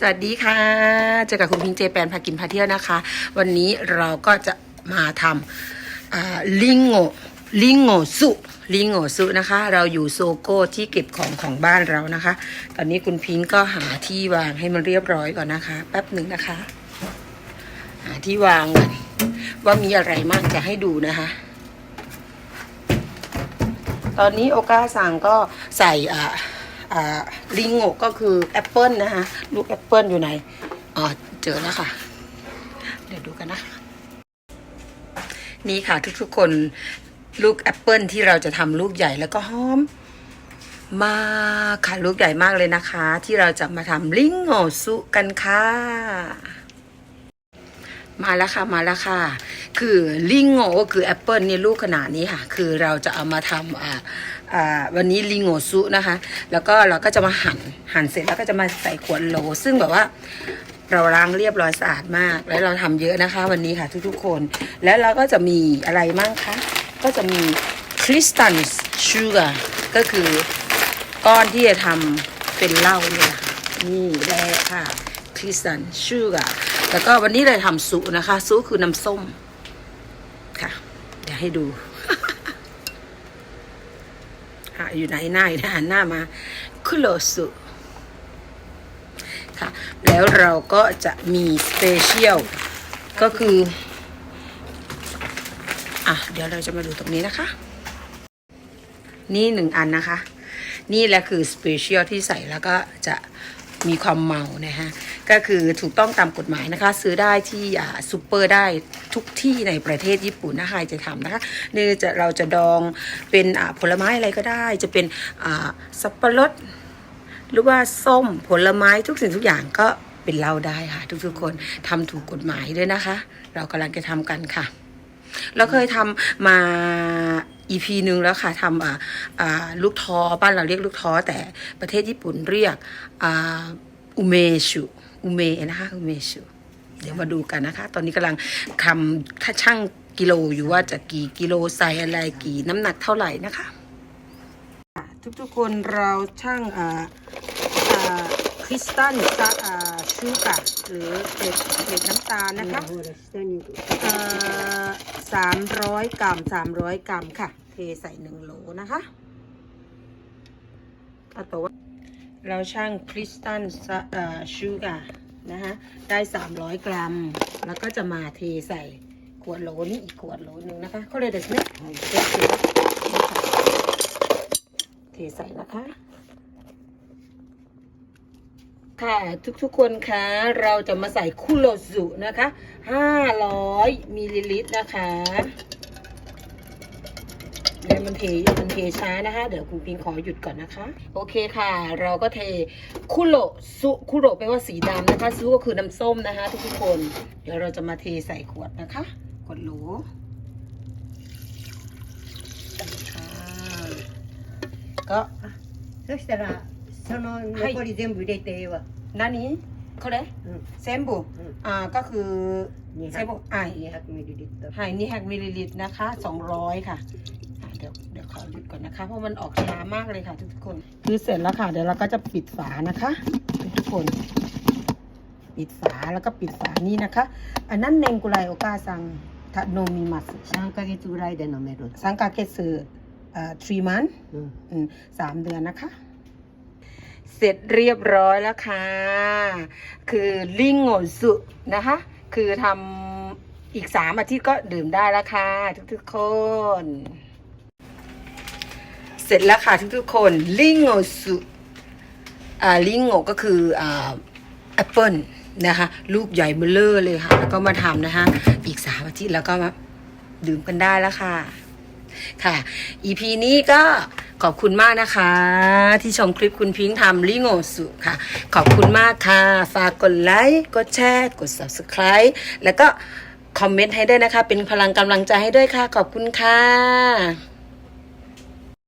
สวัสดีค่ะ เจอกับคุณพิงเจแปนพากินพาเที่ยวนะคะ วันนี้เราก็จะมาทำลิงโงลิงโงสุลิงโงสุนะคะ เราอยู่โซโก้ที่เก็บของของบ้านเรานะคะ ตอนนี้คุณพิงก็หาที่วางให้มันเรียบร้อยก่อนนะคะ แป๊บหนึ่งนะคะ หาที่วางก่อนว่ามีอะไรมากจะให้ดูนะคะ ตอนนี้โอกาสั่งก็ใส่อ่าอ่า ลิงโงก็คือแอปเปิลนะคะลูกแอปเปิลอยู่ไหนอ๋อเจอแล้วค่ะ เดี๋ยวดูกันนะนี่ค่ะทุกๆคนลูกแอปเปิลที่เราจะทำลูกใหญ่แล้วก็หอมมากค่ะลูกใหญ่มากเลยนะคะ ที่เราจะมาทำลิงโงซุกันค่ะ มาแล้วค่ะมาแล้วค่ะ คือลิงโงก็คือแอปเปิลนี่ลูกขนาดนี้ค่ะ คือเราจะเอามาทำอ่าอ่าวันนี้ลิงโง่ซุนะคะ แล้วก็เราก็จะมาหั่นหั่นเสร็จแล้วก็จะมาใส่ขวดโหล ซึ่งแบบว่าเราล้างเรียบร้อยสะอาดมาก แล้วเราทำเยอะนะคะ วันนี้ค่ะทุกๆคน แล้วเราก็จะมีอะไรมั่งคะ ก็จะมีคริสตัลชูการ์ก็คือก้อนที่จะทำเป็นเหล้าเนี่ยค่ะนี่แหละค่ะคริสตัลชูการ์ แล้วก็วันนี้เราทำซุนะคะ ซุคือน้ำส้ม ค่ะ เดี๋ยวให้ดูอะอยู่ไหนหน้าอยู่ไหนหันหน้ามาคุโรสุค่ะแล้วเราก็จะมีสเปเชียลก็คือ อะ เดี๋ยวเราจะมาดูตรงนี้นะคะ นี่หนึ่งอันนะคะ นี่แหละคือสเปเชียลที่ใส่แล้วก็จะ มีความเมานะฮะก็คือถูกต้องตามกฎหมายนะคะ ซื้อได้ที่ซูเปอร์ได้ทุกที่ในประเทศญี่ปุ่นนะคะใครจะทำนะคะนี่จะเราจะดองเป็นผลไม้อะไรก็ได้ จะเป็นสับปะรดหรือว่าส้มผลไม้ทุกสิ่งทุกอย่างก็เป็นเหล้าได้ค่ะ ทุกๆคนทำถูกกฎหมายด้วยนะคะ เรากำลังจะทำกันค่ะ เราเคยทำมา อีพีหนึ่งแล้วค่ะทำอ่าอ่าลูกท้อบ้านเราเรียกลูกท้อแต่ประเทศญี่ปุ่นเรียกอ่าอุเมชุอุเมนะคะอุเมชุเดี๋ยวมาดูกันนะคะ ตอนนี้กำลังทำถ้าช่างกิโลอยู่ว่าจะกี่กิโลใส่อะไรกี่น้ำหนักเท่าไหร่นะคะ ทุกๆคนเราช่างอ่าอ่าคริสตัลซะอ่า ชูกะหรือเกล็ดเกล็ดน้ำตาลนะคะสามร้อยกรัมสามร้อยกรัมค่ะ เทใส่หนึ่งโหลนะคะเอาตัวเราช่างคริสตัลชูกะนะคะได้สามร้อยกรัม แล้วก็จะมาเทใส่ขวดโหลนี่อีกขวดโหลหนึ่งนะคะเขาเลยเด็ดเนี่เทใส่นะคะ ค่ะทุกๆคนคะเราจะมาใส่คุโรซุนะคะ 500มิลลิลิตรนะคะเดี๋ยวมันเทมันเทช้านะคะ เดี๋ยวคุณพิงขอหยุดก่อนนะคะ โอเคค่ะ เราก็เทคุโรซุคุโรแปลว่าสีดำนะคะซุก็คือน้ำส้มนะคะ ทุกๆคน เดี๋ยวเราจะมาเทใส่ขวดนะคะกดโหลก็เฮ้ยเสรละ その残り全部入れてええわ、何これうん全部อ่าก็คือเซบุอ่า 200ミリリットル หายนี่หักมิลลิลิตรนะคะ 200 ค่ะอ่ะ เดี๋ยวเดี๋ยวขอหยุดก่อนนะคะ เพราะมันออกช้ามากเลยค่ะ ทุกๆคน คือเสร็จแล้วค่ะ เดี๋ยวเราก็จะปิดฝานะคะ ทุกๆคน ปิดฝาแล้วก็ปิดฝานี่นะคะ อันนั้นเนงกุไรโอกาซังทาโนมิมัส 3ヶ月ぐらいで飲める、 สังกาเกสึเอ่อ3 month うん、อืมสามเดือนนะคะ เสร็จเรียบร้อยแล้วค่ะ คือลิงโงสุนะคะ คือทำอีกสามอาทิตย์ก็ดื่มได้แล้วค่ะทุกๆคน เสร็จแล้วค่ะทุกๆคนลิงโงสุอ่าลิงโงก็คืออ่าแอปเปิลนะคะ ลูกใหญ่เบลเลอร์เลยค่ะ แล้วก็มาทำนะคะ อีกสามอาทิตย์แล้วก็มาดื่มกันได้แล้วค่ะ ค่ะ EP นี้ก็ขอบคุณมากนะคะ ที่ชมคลิปคุณพิงค์ทำลิโงสุค่ะ ขอบคุณมากค่ะ ฝากกดไลค์กดแชร์กด subscribe แล้วก็คอมเมนต์ให้ด้วยนะคะ เป็นพลังกำลังใจให้ด้วยค่ะ ขอบคุณค่ะ